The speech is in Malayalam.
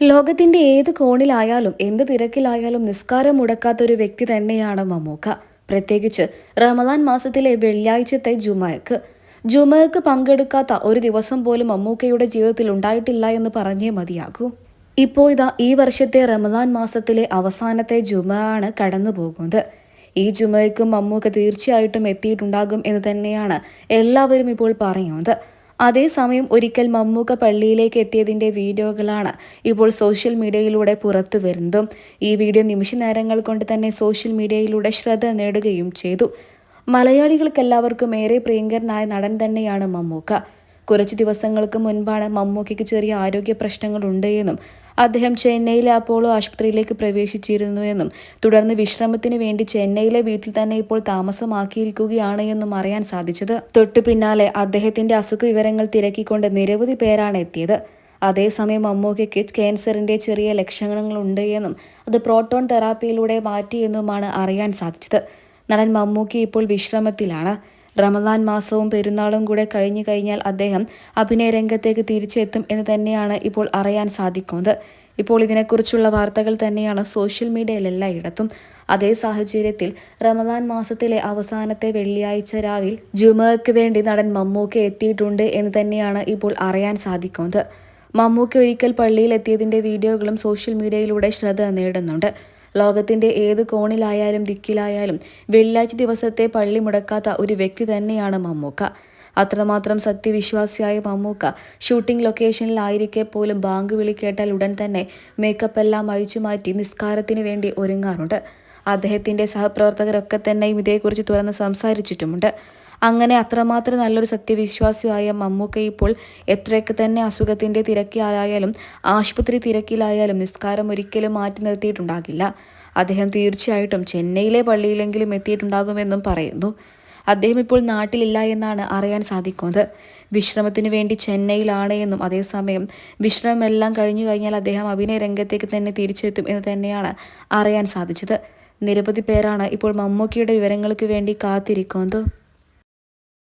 ലോകത്തിന്റെ ഏത് കോണിലായാലും എന്ത് തിരക്കിലായാലും നിസ്കാരം മുടക്കാത്ത ഒരു വ്യക്തി തന്നെയാണ് മമ്മൂക്ക. പ്രത്യേകിച്ച് റമദാൻ മാസത്തിലെ വെള്ളിയാഴ്ചത്തെ ജുമയക്ക് ജുമയക്ക് പങ്കെടുക്കാത്ത ഒരു ദിവസം പോലും മമ്മൂക്കയുടെ ജീവിതത്തിൽ ഉണ്ടായിട്ടില്ല എന്ന് പറഞ്ഞേ മതിയാകൂ. ഇപ്പോ ഇതാ ഈ വർഷത്തെ റമദാൻ മാസത്തിലെ അവസാനത്തെ ജുമ ആണ് കടന്നു പോകുന്നത്. ഈ ജുമയ്ക്കും മമ്മൂക്ക തീർച്ചയായിട്ടും എത്തിയിട്ടുണ്ടാകും എന്ന് തന്നെയാണ് എല്ലാവരും ഇപ്പോൾ പറയുന്നത്. അതേസമയം ഒരിക്കൽ മമ്മൂക്ക പള്ളിയിലേക്ക് എത്തിയതിന്റെ വീഡിയോകളാണ് ഇപ്പോൾ സോഷ്യൽ മീഡിയയിലൂടെ പുറത്തു വരുന്നതും. ഈ വീഡിയോ നിമിഷ നേരങ്ങൾ കൊണ്ട് തന്നെ സോഷ്യൽ മീഡിയയിലൂടെ ശ്രദ്ധ നേടുകയും ചെയ്തു. മലയാളികൾക്കെല്ലാവർക്കും ഏറെ പ്രിയങ്കരനായ നടൻ തന്നെയാണ് മമ്മൂക്ക. കുറച്ച് ദിവസങ്ങൾക്ക് മുൻപാണ് മമ്മൂക്കയ്ക്ക് ചെറിയ ആരോഗ്യ പ്രശ്നങ്ങളുണ്ട് എന്നും അദ്ദേഹം ചെന്നൈയിലെ അപ്പോളോ ആശുപത്രിയിലേക്ക് പ്രവേശിച്ചിരുന്നു എന്നും തുടർന്ന് വിശ്രമത്തിന് വേണ്ടി ചെന്നൈയിലെ വീട്ടിൽ തന്നെ ഇപ്പോൾ താമസമാക്കിയിരിക്കുകയാണ് എന്നും അറിയാൻ സാധിച്ചത്. തൊട്ടു പിന്നാലെ അദ്ദേഹത്തിന്റെ അസുഖ വിവരങ്ങൾ തിരക്കിക്കൊണ്ട് നിരവധി പേരാണ് എത്തിയത്. അതേസമയം അമ്മൂക്കയ്ക്ക് ക്യാൻസറിന്റെ ചെറിയ ലക്ഷണങ്ങളുണ്ട് എന്നും അത് പ്രോട്ടോൺ തെറാപ്പിയിലൂടെ മാറ്റിയെന്നുമാണ് അറിയാൻ സാധിച്ചത്. നടൻ മമ്മൂക്കി ഇപ്പോൾ വിശ്രമത്തിലാണ്. റമദാൻ മാസവും പെരുന്നാളും കൂടെ കഴിഞ്ഞു കഴിഞ്ഞാൽ അദ്ദേഹം അഭിനയ രംഗത്തേക്ക് തിരിച്ചെത്തും എന്ന് തന്നെയാണ് ഇപ്പോൾ അറിയാൻ സാധിക്കുന്നത്. ഇപ്പോൾ ഇതിനെക്കുറിച്ചുള്ള വാർത്തകൾ തന്നെയാണ് സോഷ്യൽ മീഡിയയിലെല്ലായിടത്തും അതേ സാഹചര്യത്തിൽ റമദാൻ മാസത്തിലെ അവസാനത്തെ വെള്ളിയാഴ്ച രാവിൽ ജുമക്ക് വേണ്ടി നടൻ മമ്മൂക്ക എത്തിയിട്ടുണ്ട് എന്ന് തന്നെയാണ് ഇപ്പോൾ അറിയാൻ സാധിക്കുന്നത്. മമ്മൂക്ക ഒരിക്കൽ പള്ളിയിൽ എത്തിയതിന്റെ വീഡിയോകളും സോഷ്യൽ മീഡിയയിലൂടെ ശ്രദ്ധ നേടുന്നുണ്ട്. ലോകത്തിന്റെ ഏത് കോണിലായാലും ദിക്കിലായാലും വെള്ളിയാഴ്ച ദിവസത്തെ പള്ളി മുടക്കാത്ത ഒരു വ്യക്തി തന്നെയാണ് മമ്മൂക്ക. അത്രമാത്രം സത്യവിശ്വാസിയായ മമ്മൂക്ക ഷൂട്ടിംഗ് ലൊക്കേഷനിലായിരിക്കെ പോലും ബാങ്ക് വിളി കേട്ടാൽ ഉടൻ തന്നെ മേക്കപ്പ് എല്ലാം അഴിച്ചു മാറ്റി നിസ്കാരത്തിന് വേണ്ടി ഒരുങ്ങാറുണ്ട്. അദ്ദേഹത്തിന്റെ സഹപ്രവർത്തകരൊക്കെ തന്നെയും ഇതേക്കുറിച്ച് തുറന്ന് സംസാരിച്ചിട്ടുമുണ്ട്. അങ്ങനെ അത്രമാത്രം നല്ലൊരു സത്യവിശ്വാസിയായ മമ്മൂക്ക ഇപ്പോൾ എത്രയൊക്കെ തന്നെ അസുഖത്തിന്റെ തിരക്കിലായാലും ആശുപത്രി തിരക്കിലായാലും നിസ്കാരം ഒരിക്കലും മാറ്റി നിർത്തിയിട്ടുണ്ടാകില്ല. അദ്ദേഹം തീർച്ചയായിട്ടും ചെന്നൈയിലെ പള്ളിയിലെങ്കിലും എത്തിയിട്ടുണ്ടാകുമെന്നും പറയുന്നു. അദ്ദേഹം ഇപ്പോൾ നാട്ടിലില്ല എന്നാണ് അറിയാൻ സാധിക്കുന്നത്. വിശ്രമത്തിന് വേണ്ടി ചെന്നൈയിലാണ് എന്നും അതേസമയം വിശ്രമമെല്ലാം കഴിഞ്ഞു കഴിഞ്ഞാൽ അദ്ദേഹം അഭിനയ രംഗത്തേക്ക് തന്നെ തിരിച്ചെത്തും എന്ന് തന്നെയാണ് അറിയാൻ സാധിച്ചത്. നിരവധി പേരാണ് ഇപ്പോൾ മമ്മൂക്കിയുടെ വിവരങ്ങൾക്ക് വേണ്ടി കാത്തിരിക്കുന്നത്.